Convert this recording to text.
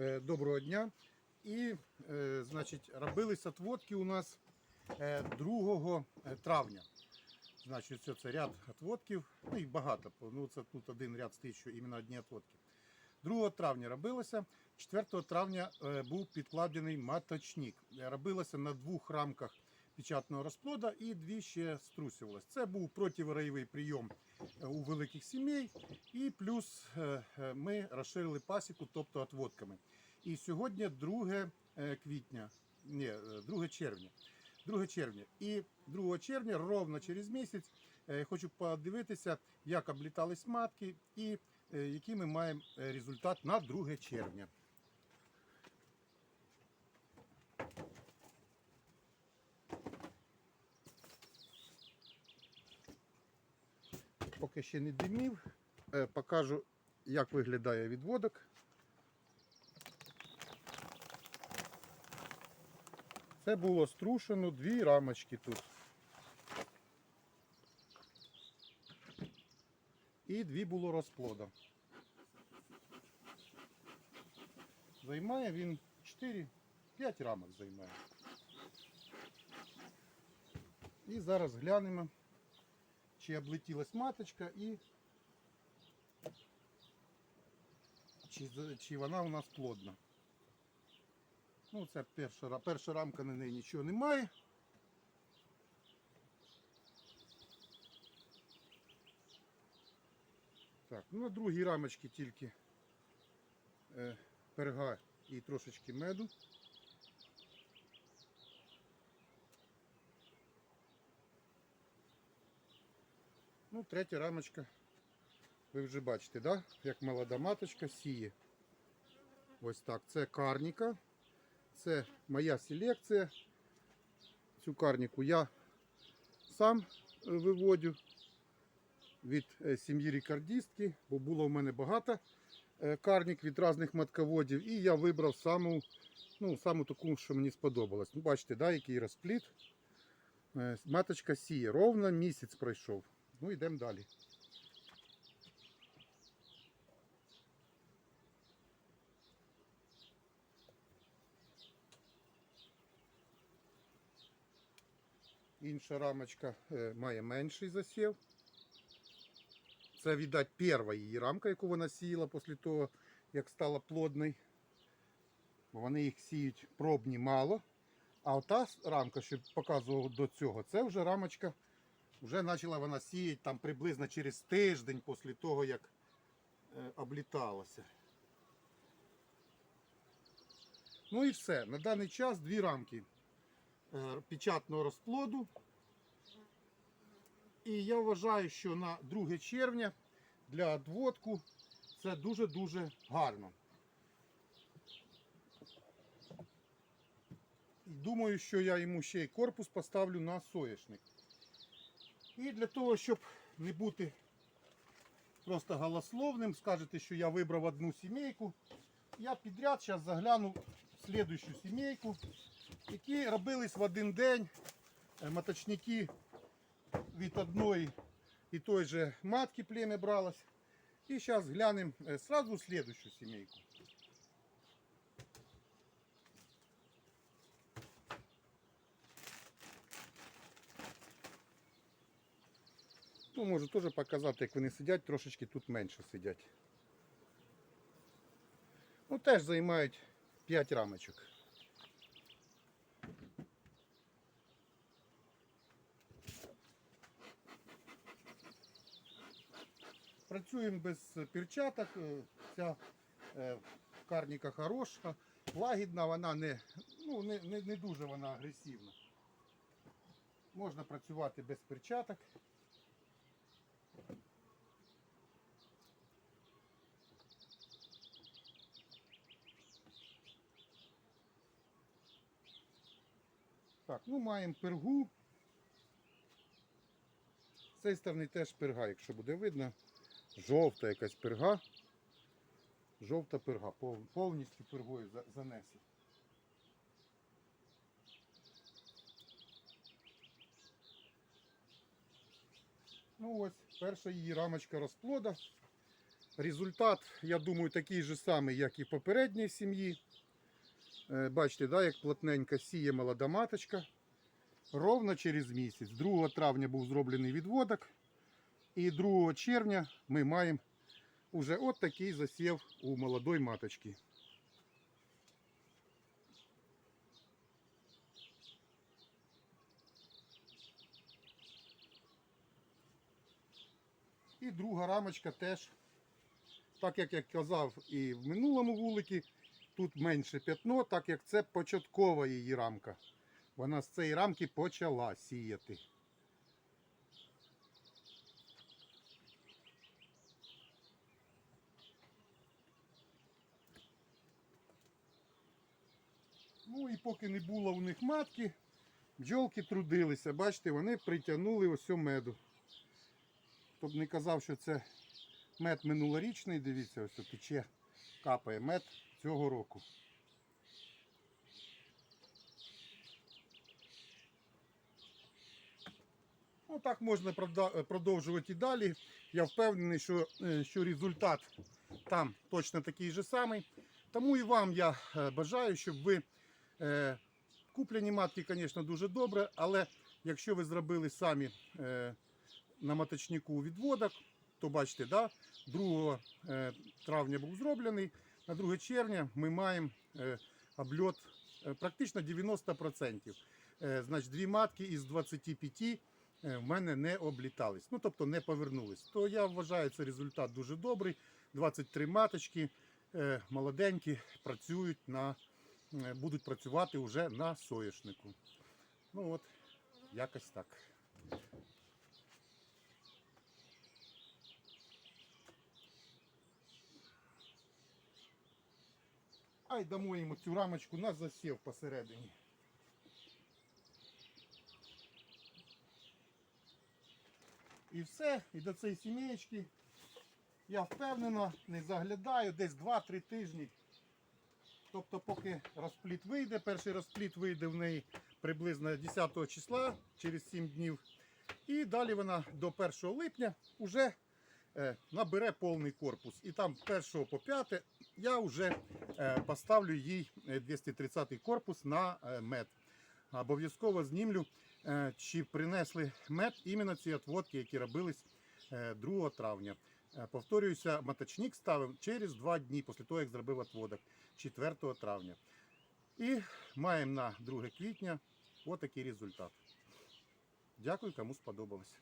Е, Доброго дня. І, е, значить, робились отводки у нас е, 2 травня. Значить, це, це ряд отводків, ну їх багато, ну це тут один ряд стоїть, що іменно одні отводки. 2 травня робилося, 4 травня е, був підкладений маточник. Е, Робилося на двох рамках печатного розплода і дві ще струсювалось. Це був противоройовий прийом е, у великих сімей, і плюс е, е, ми розширили пасіку, тобто отводками. І сьогодні 2 е, квітня, ні, е, 2 червня. 2 червня. І 2 червня, ровно через місяць, е, хочу подивитися, як облітались матки і е, який ми маємо е, результат на 2 червня. Поки ще не димів, е, покажу, як виглядає відводок. Це було струшено дві рамочки тут. І дві було розплода. Займає він 4-5 рамок займає. І зараз глянемо, чи облетілась маточка і чи, чи вона у нас плодна. Ну, це перша, перша рамка на неї нічого немає. Так, ну на другій рамочці тільки е, перга і трошечки меду. Ну, третя рамочка. Ви вже бачите, да? як молода маточка сіє. Ось так. Це карніка. Це моя селекція. Цю карніку я сам е, виводю від е, сім'ї рекордістки, бо було в мене багато е, карнік від різних матководів. І я вибрав саму, ну, саму таку, що мені сподобалось. Ну, бачите, да, який розпліт. Маточка сіє. Ровно місяць пройшов. Ну, йдемо далі. Інша рамочка е, має менший засів. Це, віддать, перша її рамка, яку вона сіяла після того, як стала плодною. Бо вони їх сіють пробні мало. А ота рамка, що показував до цього, це вже рамочка, вже почала вона сіяти там приблизно через тиждень після того, як е, обліталася. Ну і все. На даний час дві рамки е, печатного розплоду. І я вважаю, що на 2 червня для одводку це дуже-дуже гарно. І думаю, що я йому ще й корпус поставлю на соєшник. І для того, щоб не бути просто голословним, скажете, що я вибрав одну сімейку. Я підряд зараз загляну в слідущу сімейку, які робились в один день е, моточники від одної і той же матки племя бралось. І зараз глянемо е, сразу слідущу сімейку. Ну, можу теж показати, як вони сидять, трошечки тут менше сидять. Ну, теж займають 5 рамочок. Працюємо без перчаток. е, Ця е, карніка хороша, лагідна, вона не, ну, не, не, не дуже вона агресивна. Можна працювати без перчаток. Так, ну маємо пергу. З цієї сторони теж перга, якщо буде видно. Жовта якась перга. Жовта перга, повністю пергою за- занесла. Ну ось, перша її рамочка розплода. Результат, я думаю, такий же самий, як і в попередній сім'ї. Е, Бачите, да, як плотненько сіє молода маточка. Ровно через місяць. 2 травня був зроблений відводок. І 2 червня ми маємо уже от такий засів у молодої маточки. І друга рамочка теж, так як я казав і в минулому вуликі, тут менше п'ятно, так як це початкова її рамка. Вона з цієї рамки почала сіяти. Ну і поки не було у них матки, бджолки трудилися. Бачите, вони притягнули ось меду. Хто б не казав, що це мед минулорічний, дивіться, ось тече, капає мед цього року. Ну, так можна продовжувати і далі. Я впевнений, що, е, що результат там точно такий же самий. Тому і вам я е, бажаю, щоб ви е, куплені матки, звісно, дуже добре, але якщо ви зробили самі е, на маточнику відводок, то бачите, да, 2 е, травня був зроблений, на 2 червня ми маємо е, обльот е, практично 90%. Е, Значить, дві матки із 25 е, в мене не облітались, ну тобто не повернулись. То я вважаю, це результат дуже добрий. 23 маточки молоденькі працюють на, будуть працювати вже на соняшнику. Ну от, якось так. А й дамо йому цю рамочку на засів посередині. І все, і до цієї сімеєчки я впевнено не заглядаю десь 2-3 тижні. Тобто, поки розпліт вийде, перший розпліт вийде в неї приблизно 10 числа через 7 днів. І далі вона до 1 липня вже набере повний корпус. І там 1 по 5 я вже е, поставлю їй е, 230 корпус на е, мед. Обов'язково знімлю, е, чи принесли мед іменно ці отводки, які робились е, 2 травня. Е, Повторююся, маточник ставив через 2 дні після того, як зробив отводок 4 травня. І маємо на 2 квітня отакий результат. Дякую, кому сподобалось.